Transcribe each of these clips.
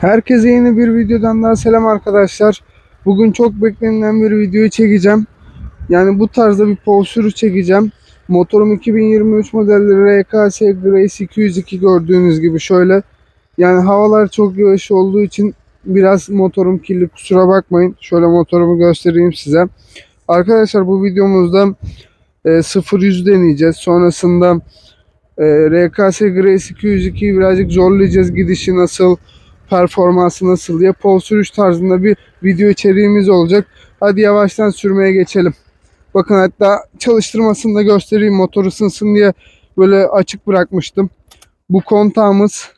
Herkese yeni bir videodan daha selam arkadaşlar. Bugün çok beklenilen bir videoyu çekeceğim. Yani bu tarzda bir postürü çekeceğim. Motorum 2023 modelleri RKS Grace 202 gördüğünüz gibi şöyle. Yani havalar çok yağış olduğu için biraz motorum kirli kusura bakmayın. Şöyle motorumu göstereyim size. Arkadaşlar bu videomuzda e, 0-100 deneyeceğiz. Sonrasında e, RKS Grace 202'yi birazcık zorlayacağız. Gidişi nasıl, performansı nasıl diye pol sürüş tarzında bir video içeriğimiz olacak. Hadi yavaştan sürmeye geçelim. Bakın hatta çalıştırmasını da göstereyim motor ısınsın diye böyle açık bırakmıştım. Bu kontağımız.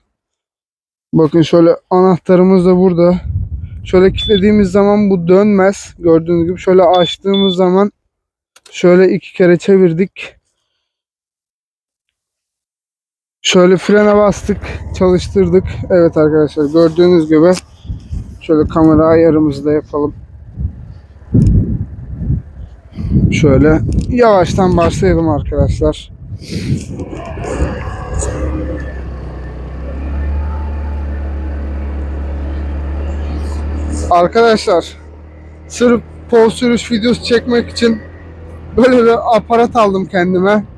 Bakın şöyle anahtarımız da burada. Şöyle kilitlediğimiz zaman bu dönmez. Gördüğünüz gibi şöyle açtığımız zaman şöyle iki kere çevirdik. Şöyle frene bastık, çalıştırdık. Evet arkadaşlar gördüğünüz gibi şöyle kamera ayarımızı da yapalım. Şöyle yavaştan başlayalım arkadaşlar. Arkadaşlar sırf pol sürüş videosu çekmek için böyle bir aparat aldım kendime.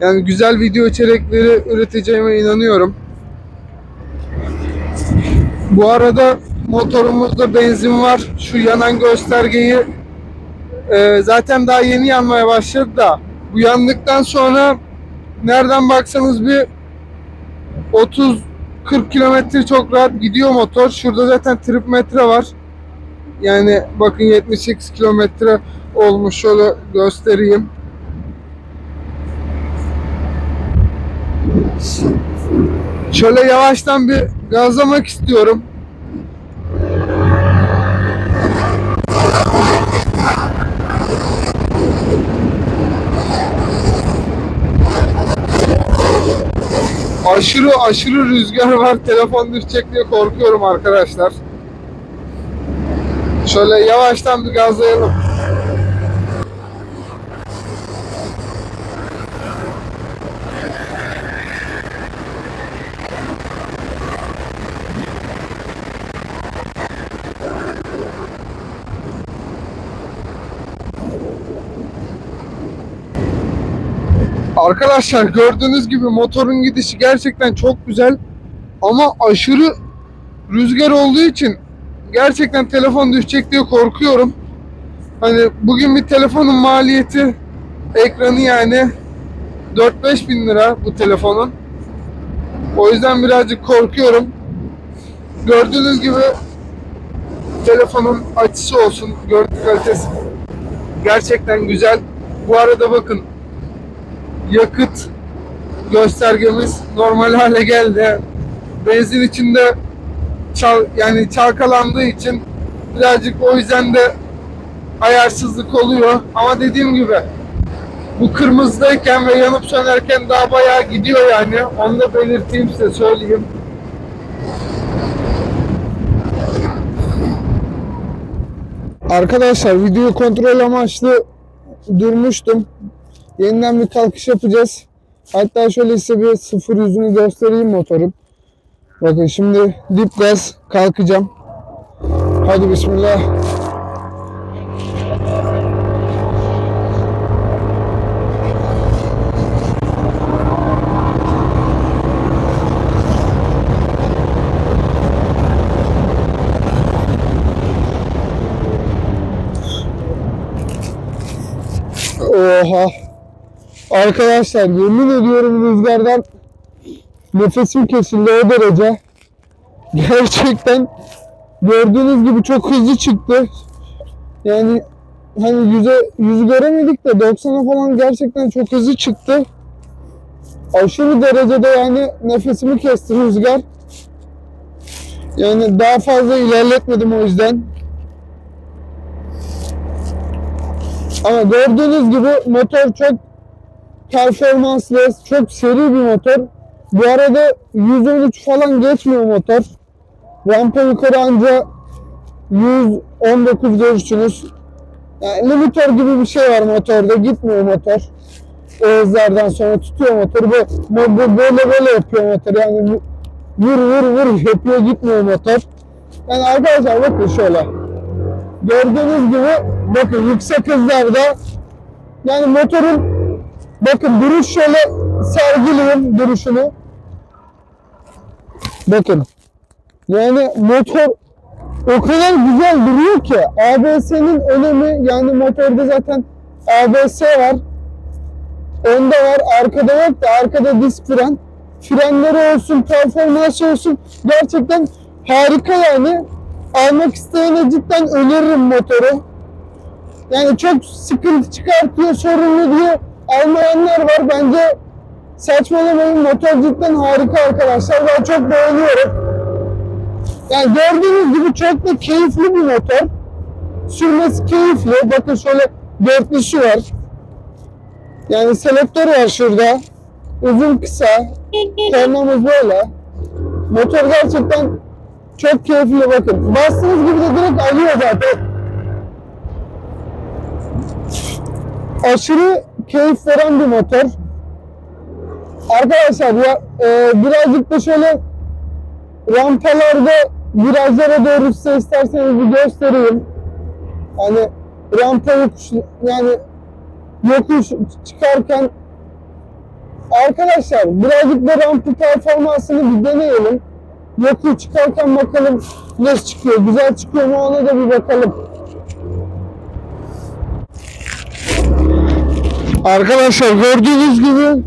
Yani güzel video içerikleri üreteceğime inanıyorum. Bu arada motorumuzda benzin var. Şu yanan göstergeyi e, zaten daha yeni yanmaya başladı da bu yandıktan sonra nereden baksanız bir 30 40 kilometre çok rahat gidiyor motor. Şurada zaten trip metre var. Yani bakın 78 kilometre olmuş. Şöyle göstereyim. Şöyle yavaştan bir gazlamak istiyorum. Aşırı aşırı rüzgar var. Telefon düşecek diye korkuyorum arkadaşlar. Şöyle yavaştan bir gazlayalım. Arkadaşlar gördüğünüz gibi motorun gidişi gerçekten çok güzel ama aşırı rüzgar olduğu için gerçekten telefon düşecek diye korkuyorum. Hani bugün bir telefonun maliyeti ekranı yani 4-5 bin lira bu telefonun. O yüzden birazcık korkuyorum. Gördüğünüz gibi telefonun açısı olsun, görüntü kalitesi gerçekten güzel. Bu arada bakın yakıt göstergemiz normal hale geldi. Benzin içinde çal, yani çalkalandığı için birazcık o yüzden de ayarsızlık oluyor. Ama dediğim gibi bu kırmızıdayken ve yanıp sönerken daha bayağı gidiyor yani. Onu da belirteyim size söyleyeyim. Arkadaşlar video kontrol amaçlı durmuştum. Yeniden bir kalkış yapacağız. Hatta şöyle size bir sıfır yüzünü göstereyim motorun. Bakın şimdi dip gaz kalkacağım. Hadi bismillah. Arkadaşlar yemin ediyorum rüzgardan nefesim kesildi o derece. Gerçekten gördüğünüz gibi çok hızlı çıktı. Yani hani yüze yüz göremedik de 90'a falan gerçekten çok hızlı çıktı. Aşırı derecede yani nefesimi kesti rüzgar. Yani daha fazla ilerletmedim o yüzden. Ama gördüğünüz gibi motor çok performanslı, çok seri bir motor. Bu arada 113 falan geçmiyor motor. Rampa yukarı anca 119 görürsünüz. Yani limitör gibi bir şey var motorda. Gitmiyor motor. O hızlardan sonra tutuyor motoru. Böyle böyle böyle yapıyor motor. Yani vur vur vur yapıyor gitmiyor motor. Yani arkadaşlar bakın şöyle. Gördüğünüz gibi bakın yüksek hızlarda yani motorun bakın duruş şöyle sergileyim duruşunu. Bakın. Yani motor o kadar güzel duruyor ki ABS'nin önemi yani motorda zaten ABS var. Onda var, arkada yok da arkada disk fren. Frenleri olsun, performansı olsun gerçekten harika yani. Almak isteyene cidden öneririm motoru. Yani çok sıkıntı çıkartıyor, sorunlu diye almayanlar var. Bence saçmalamayın motor cidden harika arkadaşlar. Ben çok beğeniyorum. Yani gördüğünüz gibi çok da keyifli bir motor. Sürmesi keyifli. Bakın şöyle dörtlüsü var. Yani selektör var şurada. Uzun kısa. Kornamız böyle. Motor gerçekten çok keyifli bakın. Bastığınız gibi de direkt alıyor zaten. Aşırı keyif veren bir motor. Arkadaşlar ya e, birazcık da şöyle rampalarda virajlara doğru size isterseniz bir göstereyim. Hani rampa yokuş yani yokuş çıkarken arkadaşlar birazcık da rampa performansını bir deneyelim. Yokuş çıkarken bakalım nasıl çıkıyor, güzel çıkıyor mu ona da bir bakalım. Arkadaşlar gördüğünüz gibi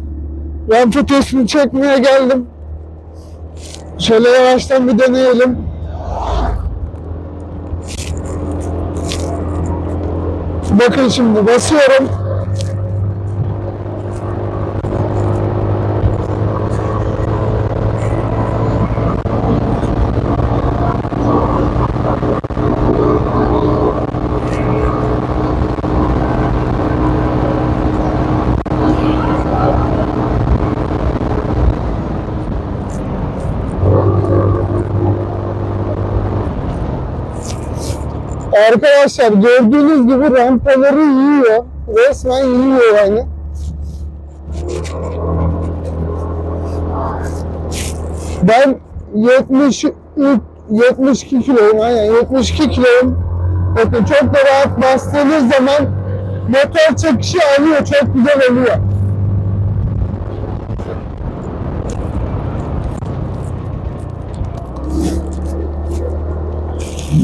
rampa testini çekmeye geldim. Şöyle yavaştan bir deneyelim. Bakın şimdi basıyorum. Arkadaşlar gördüğünüz gibi rampaları yiyor. Resmen yiyor yani. Ben 73 72 kiloyum aynen 72 kiloyum. Bakın çok da rahat bastığınız zaman motor çekişi alıyor. Çok güzel oluyor.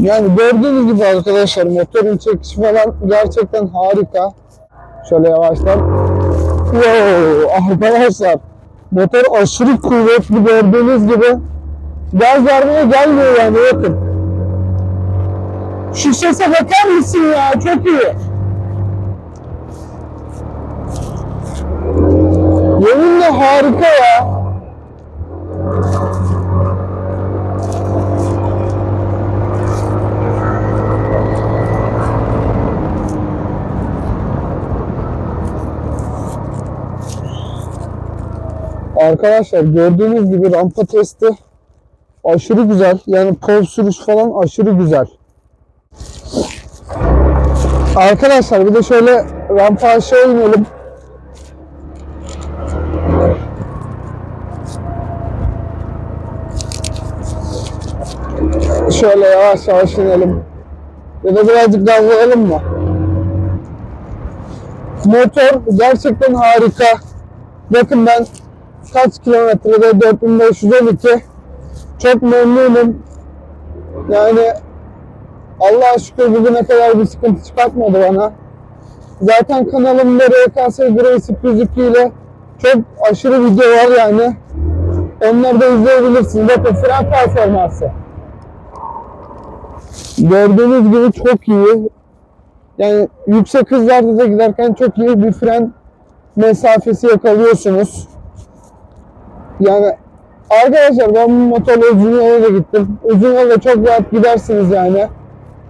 Yani gördüğünüz gibi arkadaşlar motorun çekişi falan gerçekten harika. Şöyle yavaştan. Wow, arkadaşlar motor aşırı kuvvetli gördüğünüz gibi. Gaz vermeye gelmiyor yani bakın. Şu sese bakar mısın ya? Çok iyi. Yeminle harika ya. Arkadaşlar gördüğünüz gibi rampa testi aşırı güzel. Yani kol sürüş falan aşırı güzel. Arkadaşlar bir de şöyle rampa aşağı inelim. Şöyle yavaş yavaş inelim. Ya da birazcık gazlayalım mı? Motor gerçekten harika. Bakın ben kaç kilometrede 4512 çok memnunum. Yani Allah'a şükür bugüne kadar bir sıkıntı çıkartmadı bana. Zaten kanalımda RKS Grace 102 ile çok aşırı video var yani. Onları da izleyebilirsiniz. Bakın fren performansı. Gördüğünüz gibi çok iyi. Yani yüksek hızlarda da giderken çok iyi bir fren mesafesi yakalıyorsunuz. Yani arkadaşlar ben bu motorla uzun yola da gittim. Uzun yolda çok rahat gidersiniz yani.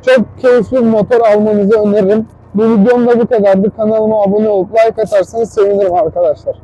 Çok keyifli bir motor almanızı öneririm. Bu videom da bu kadardı. Kanalıma abone olup like atarsanız sevinirim arkadaşlar.